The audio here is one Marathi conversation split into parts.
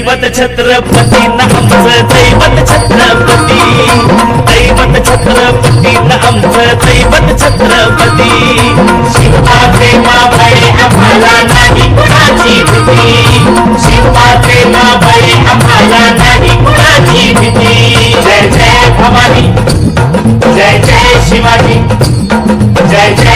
दैवत छत्रपती नामच दैवत छत्रपती। दैवत छत्रपती नामच दैवत छत्रपती। शिवा प्रेमा मावळे आम्हाला नाही कुणाची भीती। शिवा प्रेमा मावळे आम्हाला नाही कुणाची भीती। जय जय भवानी जय जय शिवाजी जय जय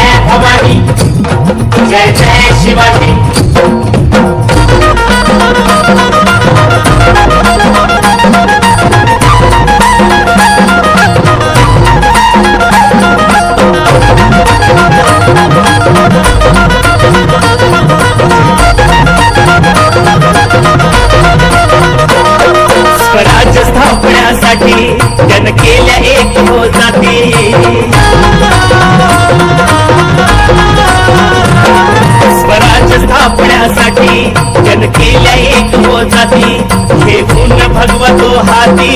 हे गुण भगवतो हाती.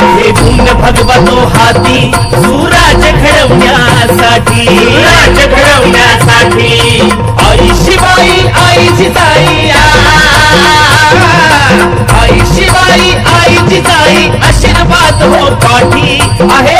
हे गुण भगवतो हाती सुराज घडवण्यासाठी. सुराज घडवण्यासाठी. आई शिवाई आई जिजाई आ. आई शिवाई आई जिजाई आशीर्वाद हो पाठी आहे.